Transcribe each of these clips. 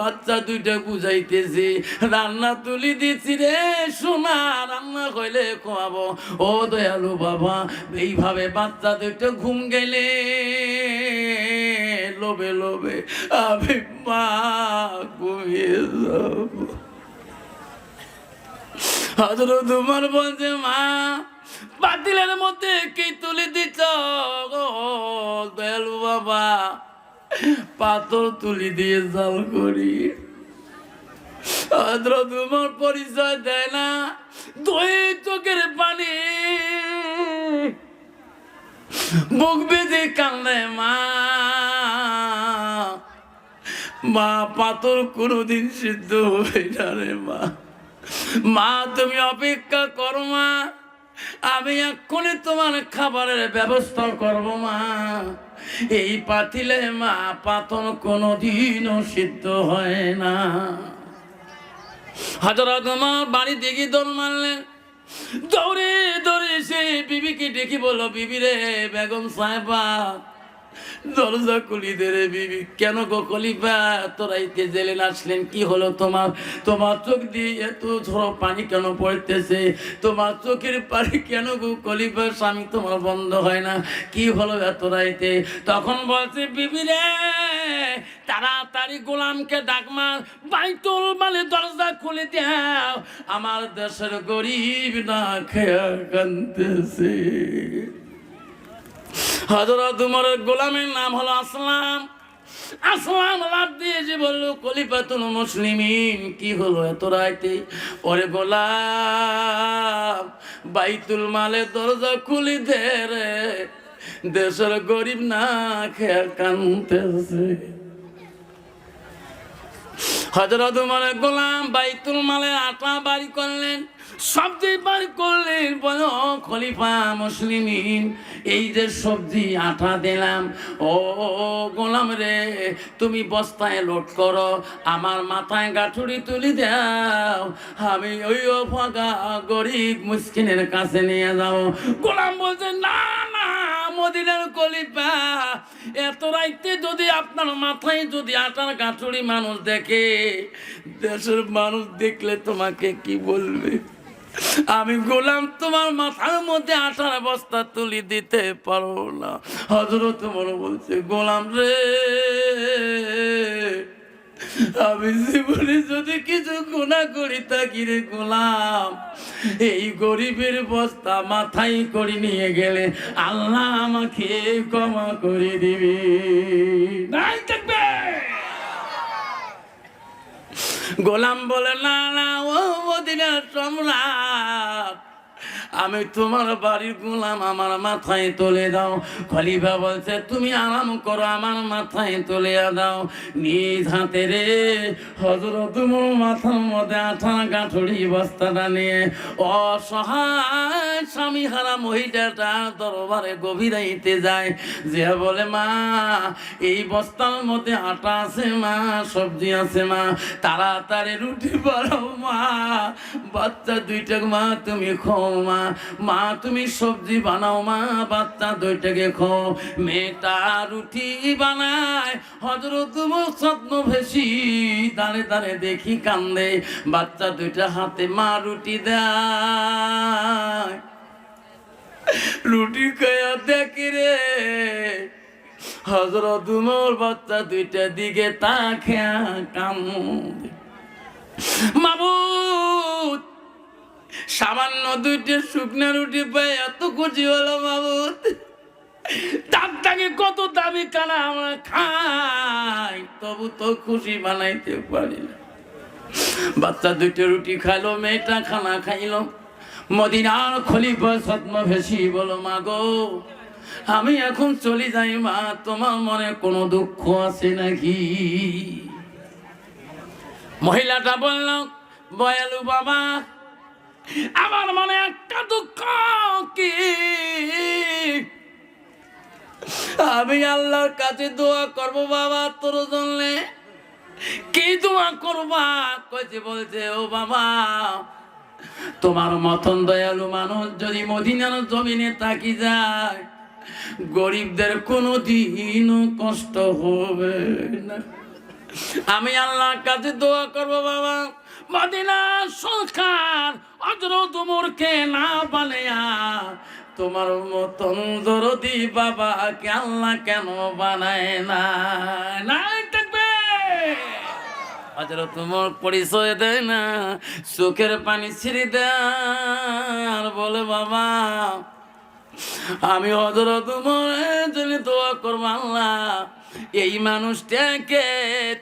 বাচ্চা দুইটা বুঝাইতেছি। রান্না তুলি দিছি রে সোনা, রান্না কইলে খোয়াবো। ও দয়ালু বাবা, এইভাবে বাচ্চা দুইটা ঘুম গেলে লোবে লোবে আমি মা ঘুমিয়ে যাব। তোমার বলছে, মা, বাতিলের মধ্যে কি তুলে দিচ্ছ দয়ালু বাবা? পাথর তুলি দিয়ে করি। তোমার পরিচয় দেয় না চোখের পানি। বুক বেঁধে কান্দে মা। মা, পাথর কোনোদিন সিদ্ধ হবে না রে মা। মা, তুমি অপেক্ষা করো মা। আমি এক্ষুনি তোমার খাবারের ব্যবস্থা করব, মা। এই পাতিলে, মা পাতন কোনোদিনও সিদ্ধ হয় না। হাজারা তোমার বাড়ি দেখি দোল মারলেন দৌড়ে দৌড়ে সে বিবিকে ডেকে বলো বিবি রে, বেগম সাহেবা দরজা খুলি দে রে বিবি। কেন গো কলিপা তোরাইতে জেলে আসলেন, কি হলো তোমার? তোমার চোখ দিয়ে এত ঝড়ো পানি কেন পড়তেছে? তোমার চোখের পানি কেন গো কলিপা স্বামী তোমার বন্ধ হয় না। কি হলো এত রাইতে? তখন বলছে, বিবি রে, তাড়াতাড়ি গোলামকে ডাকমার বাইতুল মানে দরজা খুলে দাও। আমার দেশের গরিব না খেয়া কানতেছে হজরত উমরের গোলামের নাম হলো আসলাম। আসলাম লাভ দিয়ে যে বলল কলিপাতুল মুসলিমিন, কি হলো এত রাইতে? পরে গোলাম বাইতুল মালে দরজা খুলি দে রে, দেশের গরিব না খেয়া কানতেছে হজরত উমরের গোলাম বাইতুল মালে আটা বাড়ি করলেন। সবজি বাড়ি করলেন বলো, খলিফা মুসলিমিন, এই যে সবজি, আটা দিলাম। ও গোলাম রে, তুমি বস্তায় লোড করো, আমার মাথায় গাঠুরি তুলি দাও। আমি ওই ফাঁকা গরিব মুসকিনের কাছে নিয়ে যাও গোলাম বলছে, না মদিনার কলিপা এত রাইতে যদি আপনার মাথায় যদি আটার গাঁঠুরি মানুষ দেখে, দেশের মানুষ দেখলে তোমাকে কি বলবে? আমি গোলাম, তোমার মাথার মধ্যে আটার বস্তা তুলি দিতে পারো না। হজরত মনে বলছে, গোলাম রে, আমি জীবনে যদি কিছু গুণা করি তাকিরে গোলাম। এই গরিবের বস্তা মাথায় করে নিয়ে গেলে আল্লাহ আমাকে ক্ষমা করে দিবি। নাই থাকবে। গোলাম বলে না না ও মদিনার সম্রাট আমি তোমার বাড়ির গোলাম, আমার মাথায় তুলে দাও। খলিফা বলছে, তুমি আরাম করো, আমার মাথায় তুলে দাও। নিজ হাতে রে হজরত মাথার মধ্যে আঠা গাঁঠুরি বস্তাটা নিয়ে অসহায় স্বামী হারা মহিলাটা দরবারে গভীরাইতে যায়। যে বলে, মা, এই বস্তার মধ্যে আটা আছে, মা, সবজি আছে, মা, তাড়াতাড়ি রুটি বাড়াও, মা, বাচ্চা দুইটা, মা, তুমি খাও, মা। মা, তুমি সবজি বানাও মা, বাচ্চা দুইটাকে খাও মেয়েটা রুটি বানায় হজরত স্বপ্ন ভেসি, দাঁড়ে দাঁড়ে দেখি কান্দে, বাচ্চা দুইটা হাতে মা রুটি দেয়। রুটি খায়া দেখি রে হজরত উমর বাচ্চা দুইটা দিকে তা খেয়া কাম মাবুত সামান্য দুইটি শুকনা রুটি পাই এত খুশি হলো মাবুত তার থেকে কত দামি কানা আমরা খাই, তবু তো খুশি বানাইতে পারি না। বাচ্চা দুইটা রুটি খাইলো, মেয়েটা খানা খাইলো। মদিনার খলিফা সৎমা ভেসি বলো মা গো আমি এখন চলে যাই মা, তোমার মনে কোনো দুঃখ আছে নাকি? মহিলাটা বলল, বয়ালু বাবা আমার মনে একটা দুঃখ কি? আমি আল্লাহর কাছে দোয়া করব বাবা তোর জন্য। কি দোয়া করবা? কইতে বলছে, ও বাবা, তোমার মতন দয়ালু মানুষ যদি মদিনার জমিনে তাকি যায়, গরিবদের কোনো দিনও কষ্ট হবে না। আমি আল্লাহর কাছে দোয়া করব বাবা। মদিনা সরকার অজর তুমরকে না বানায়া, তোমার মতন দরদি বাবা কে আল্লাহ কেন বানায় না? নাই থাকবে। তোমার পরিচয় দেয় না, চোখের পানি ছিঁড়ে দেয়। আর বলে, বাবা, আমি হজরত তোমার জন্য দোয়া করব আল্লাহ। এই মানুষটাকে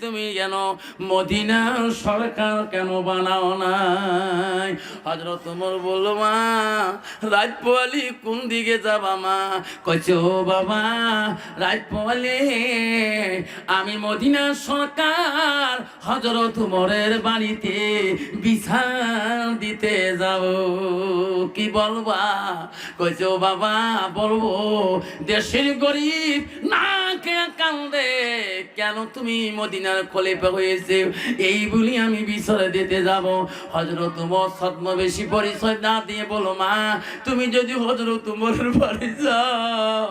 তুমি কেন মদিনার সরকার কেন বানাও নাই? হজরত তোমার বলল, মা রাত পোয়ালি কোন দিকে যাবা মা? ও বাবা রাত পোয়ালি আমি মদিনা সরকার হজরত উমরের বাড়িতে বিছান দিতে যাব। কি বলবা? ও বাবা, বলব, দেশের গরিব না কে কান্দে কেন তুমি মদিনার খলিফা হয়েছে? এই বলি আমি বিছরে দিতে যাব। হজরত ছদ্মবেশী পরিচয় না দিয়ে বলো, মা, তুমি যদি হজরত বাড়ি যাও,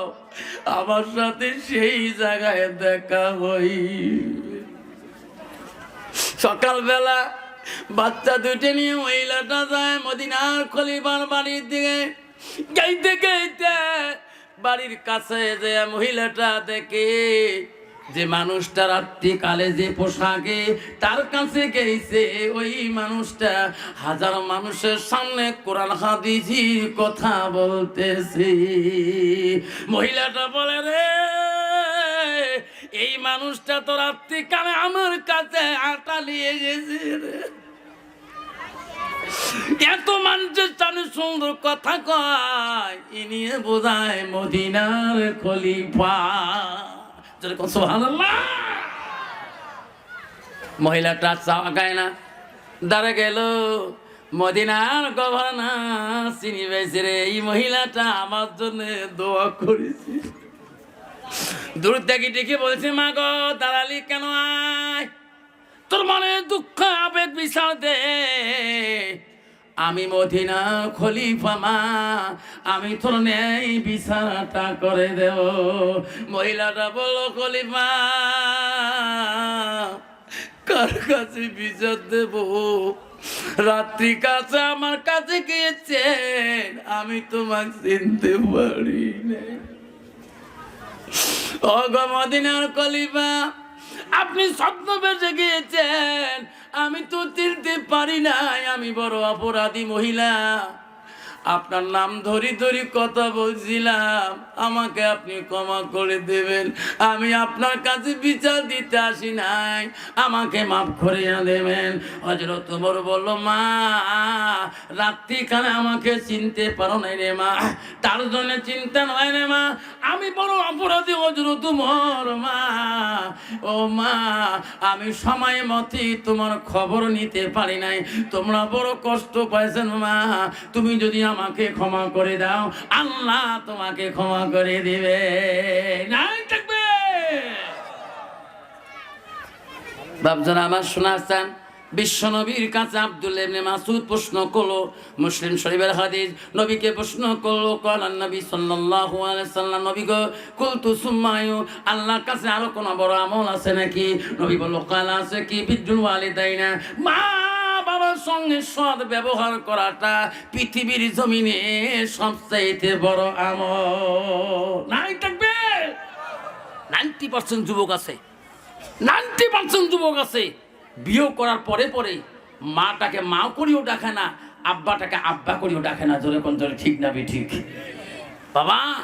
আমার সাথে সেই জায়গায় দেখা হই। সকালবেলা বাচ্চা দুটো নিয়ে মহিলাটা যায় মদিনার খলিফার বাড়ির দিকে। গাইতে গাইতে বাড়ির কাছে যে মহিলাটা দেখে যে মানুষটা রাত্রিকালে যে পোশাকে তার কাছে গেছে, ওই মানুষটা হাজার মানুষের সামনে কোরআন হাদিজির কথা বলতেছে। মহিলাটা বলে, রে, এই মানুষটা তো রাত্রিকালে আমার কাছে আটা নিয়ে গেছে রে। এত মানুষের সামনে সুন্দর কথা কয় ই নিয়ে বোঝায় মদিনার খলিফা। মহিলাটা গায় না, দাঁড়া গেল। মদিনার গভর্নর চিনি পেয়েছে রে, এই মহিলাটা আমার জন্য দোয়া করেছে। দূর থেকে ডেকে বলছে, মা গো, দাঁড়ালি কেন আয়? তোর মনে দুঃখ, আবেগ বিষাদ দে আমি মদিনা খলিফা মা, আমি তোর নেই বিছানাটা করে দেব। মহিলাটা বলল, খলিফা, কার কাছে বিচার দেব? রাত্রি কাছে আমার কাছে গিয়েছেন আমি তোমাকে চিনতে পারি অগমদিনার কলিবা আপনি স্বপ্ন বেঁচে গিয়েছেন। আমি তো চিনতে পারি নাই আমি বড় অপরাধী মহিলা। আপনার নাম ধরি ধরি কথা বলছিলাম। আমাকে আপনি ক্ষমা করে দেবেন। আমি আপনার কাছে বিচার দিতে আসি নাই। আমাকে মাফ করিয়া দেবেন। হজরত তোমার বলল, মা, রাত্রিখানে আমাকে চিনতে পারো নাই রে মা। তার জন্য চিন্তা নয় রে মা। আমি বড় অপরাধী হজরত তোমার মা। ও মা, আমি সময় মতে তোমার খবর নিতে পারি নাই। তোমরা বড় কষ্ট পাইছেন মা। তুমি যদি আমাকে ক্ষমা করে দাও। আল্লাহ তোমাকে ক্ষমা করে দিবে। বাপজান, আমার শোনাচ্ছেন বিশ্ব নবীর কাছে আব্দুল ইবনে মাসুদ প্রশ্ন করল, মুসলিম শরীফের হাদিস, নবীকে প্রশ্ন করল কালান নবী সাল্লাল্লাহু আলাইহি নবী গো, কুলতু সুম্মায়ু, আল্লাহর কাছে আরও কোনো বড় আমল আছে নাকি? নবী বলল, কালা আছে কি? বিদ্যুল ওয়ালিদাইনা। মা সঙ্গে সৎ ব্যবহার করাটা পৃথিবীর জমিনে সবচাইতে বড় আমল। নাই থাকবে? নাইনটি পার্সেন্ট যুবক আছে। নাইনটি পার্সেন্ট যুবক আছে। বিয়ে করার পরে পরে মাটাকে মা করিও ডাকে না, আব্বাটাকে আব্বা করিও ডাকে না। জোরে কোন জোরে ঠিক না ঠিক। বাবা,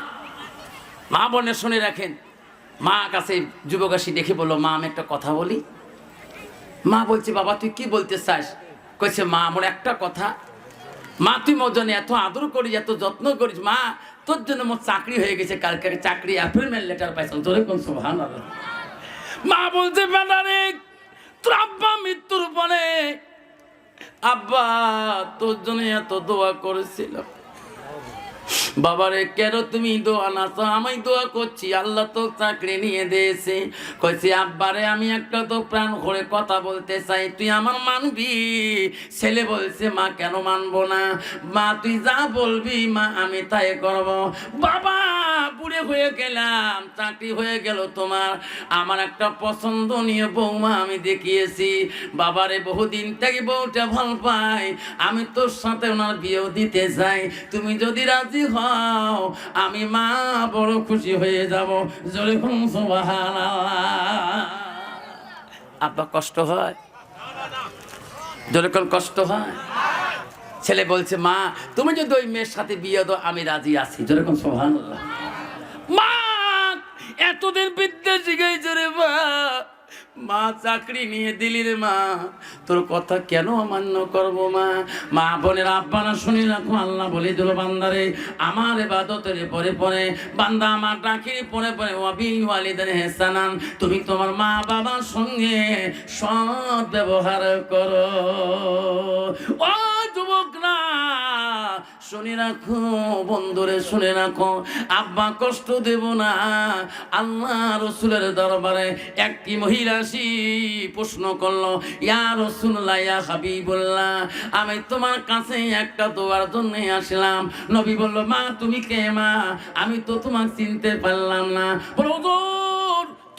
মা বোনের শুনে রাখেন। মা কাছে যুবক আসি দেখে বলল, মা, আমি একটা কথা বলি। মা বলছে, বাবা, তুই কি বলতে চাস? কইছে, মা আমার একটা কথা। মা, তুই মোর জন্য এত আদর করিস, এত যত্ন করিস। মা, তোর জন্য মোর চাকরি হয়ে গেছে কালকে, চাকরি অ্যাপয়েন্টমেন্ট লেটার পাইছিলাম তোরে কোন সুভান মা বলছে ম্যাডারে তোর আব্বা মৃত্যুর পরে আব্বা তোর জন্য এত দোয়া করেছিলাম বাবারে, কেন তুমি দোয়া না আমি দোয়া করছি, আল্লাহ তো চাকরি নিয়ে দিয়েছে। কইছি, আব্বারে, আমি একটা তো প্রাণ করে কথা বলতে চাই। তুই আমার মানবি? ছেলে বলছে, মা, কেন মানবো না? মা, তুই যা বলবি, মা, আমি তাই করব। বাবা, বুড়ে হয়ে গেলাম, চাকরি হয়ে গেল তোমার। আমার একটা পছন্দনীয় বৌমা আমি দেখিয়েছি। বাবারে, বহুদিন থেকে বউটা ভালো পাই আমি তোর সাথে ওনার বিয়েও দিতে চাই। তুমি যদি রাজি হও আমি মা বড় খুশি হয়ে যাব। জোরে খুন আব্বা, কষ্ট হয়? জোরে কষ্ট হয়? ছেলে বলছে, মা, তুমি যদি ওই মেয়ের সাথে বিয়ে দাও, আমি রাজি আছি। যেরকম সোহান মা, এতদিন বিদ্যা শিখাইছে রে মা। মা চাকরি নিয়ে দিলি রে মা। তোর কথা কেন অমান্য করব মা? মা বোনের আব্বানা শুনি রাখো আল্লাহ বলে দিল, বান্দারে, আমার এবাদতের পরে পরে, বান্দা আমার ডাকি পরে পরে ওয়াবিল ওয়ালিদের হেসানান তুমি তোমার মা বাবার সঙ্গে সৎ ব্যবহার করো। ও যুবকরা শুনে রাখো বন্ধুরে শুনে রাখো। আব্বা কষ্ট দেব না। আল্লাহ রসুলের দরবারে একটি মহিলা সি প্রশ্ন করল ইয়া রসুল্লাহ ইয়া হাবিবুল্লাহ আমি তোমার কাছে একটা দোয়ার জন্য আসলাম। নবী বলল মা তুমি কে মা? আমি তো তোমাকে চিনতে পারলাম না। বলো "হুজুর,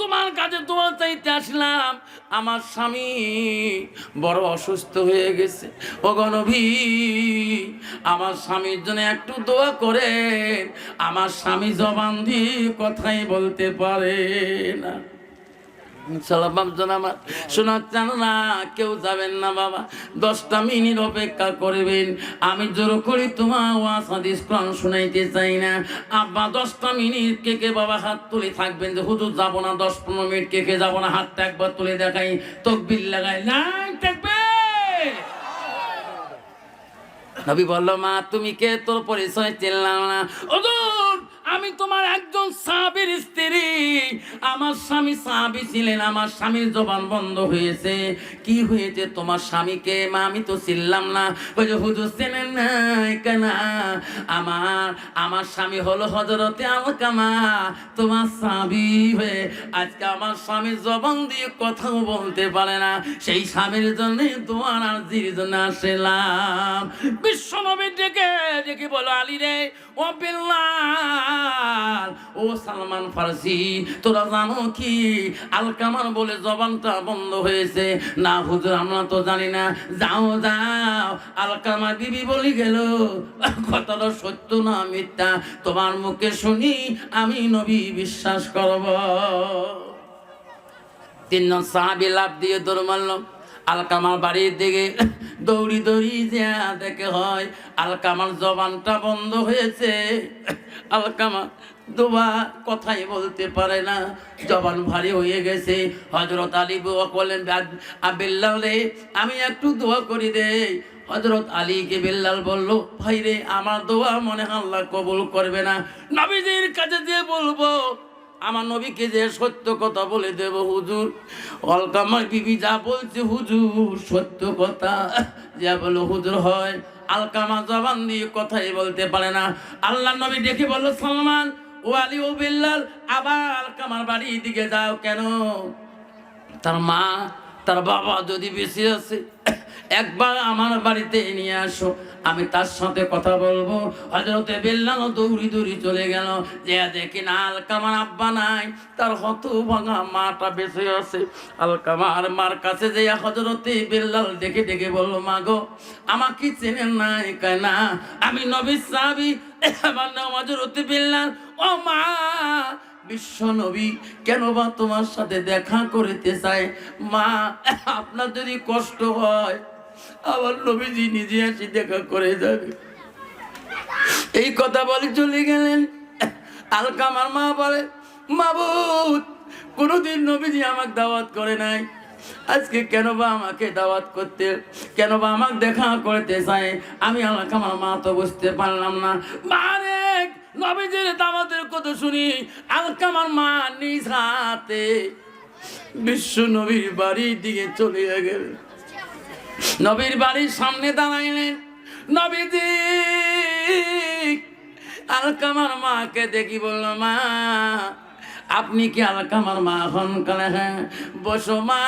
তোমার কাছে তোমার চাইতে আসলাম। আমার স্বামী বড় অসুস্থ হয়ে গেছে। ও গণভি আমার স্বামীর জন্য একটু দোয়া করে আমার স্বামী জবান দিয়ে কথাই বলতে পারে না। বাবজন আমার শোনার চান না, কেউ যাবেন না বাবা। দশটা মিনিট অপেক্ষা করবেন। আমি জোর করি তোমার ওয়াজ শুনাইতে চাই না। আব্বা, দশটা মিনিট কে কে বাবা হাত তুলে থাকবেন যে, হুজুর, যাব না। দশ পনেরো মিনিট কে কে যাব না, হাতটা একবার তুলে দেখাই। তকবিল লাগাই নাই থাকবে! নবী বলল, মা, তুমি কে? তোর পরিচয় চিনলাম না। ওদুর আমি তোমার একজন সাহাবীর স্ত্রী। আমার স্বামী সাহাবী ছিলেন, আমার স্বামীর জবান বন্ধ হয়েছে। কি হয়েছে তোমার স্বামীকে? মা, আমি তো চিনলাম না। ওই যে হুজুর চেনেন কেন। আমার আমার স্বামী হলো হজরতে আলকামা। তোমার স্বামী হয়ে আজকে আমার স্বামীর জবান দিয়ে কথাও বলতে পারে না। সেই স্বামীর জন্য তোমার আর্জির জন্য আসলাম। বিশ্বনবী ডেকে ডেকে বলো, আলী রে, ও বিল্লাল ও সালমান ফার্সি, তোরা জানো কি? আলকামার বলে জবানটা বন্ধ হয়েছে। না, হুজুর, আমরা তো জানি না। যাও যাও। আলকামা বিবি বলি গেল, কথাটা সত্য না মিথ্যা? তোমার মুখে শুনি, আমি নবী বিশ্বাস করব। তিনজন সাহাবি লাভ দিয়ে দৌড় মারল। আলকামার বাড়ির দিকে দৌড়ি দৌড়ি যা দেখে হয় আলকামার জবানটা বন্ধ হয়েছে। আলকামা দোয়া কথাই বলতে পারে না, জবান ভারী হয়ে গেছে। হজরত আলী বুয়া বললেন আবিল্লাল আমি একটু দোয়া করি দে। হজরত আলীকে বিল্লাল বলল, ভাই রে, আমার দোয়া মনে আল্লাহ কবুল করবে না। নবীজির কাছে দিয়ে বলব আমার নবীকে যে সত্য কথা বলে দেব হুজুর। অলকামার বিবি যা বলছে হুজুর, সত্য কথা। যা বলো হুজুর হয়। আলকামা জবান দিয়ে কথাই বলতে পারে না। আল্লাহ নবী ডেকে বলল, সালমান, ও আলী ও বিল্লাল, আবার আলকামার বাড়ির দিকে যাও কেন? তার মা, তার বাবা যদি বেশি আছে একবার আমার বাড়িতে নিয়ে আসো। আমি তার সাথে কথা বলব। হজরতে বেল্লানো দৌড়ি দৌড়ি চলে গেল। যে দেখি না, আলকামার আব্বা নাই। তার হত ভাঙা মাটা বেঁচে আছে। আলকামার মার কাছে যে হজরতে বেল্লাল দেখে দেখে বলল, মা গো, আমাকে চেনেন নাই কেনা আমি নবী সাবি আমার নাম হজরতে বেল্লাল। ও মা, বিশ্ব নবী, কেন বা তোমার সাথে দেখা করিতে চায় মা, আপনার যদি কষ্ট হয় আমার নবীজি নিজে আসি দেখা করে যাবে। এই কথা বলে চলে গেলেন। আলকামার মা বলে, মাবুদ, কোনোদিন নবীজি আমাকে দাওয়াত করে নাই। আজকে কেন বা আমাকে দাওয়াত করতে, কেন বা আমাকে দেখা করতে চায়? আমি আলকামার মা তো বুঝতে পারলাম না। মানে নবীজির দাওয়াতের কথা শুনি আলকামার মা নিজ হাতে বিশ্ব নবীর বাড়ির দিকে চলে গেল নবীর বাড়ির সামনে দাঁড়াইলেন নবীদি আলকামার মাকে দেখি বলল, মা, আপনি কি আলকামার মা হন? কালে হ্যাঁ বসো মা।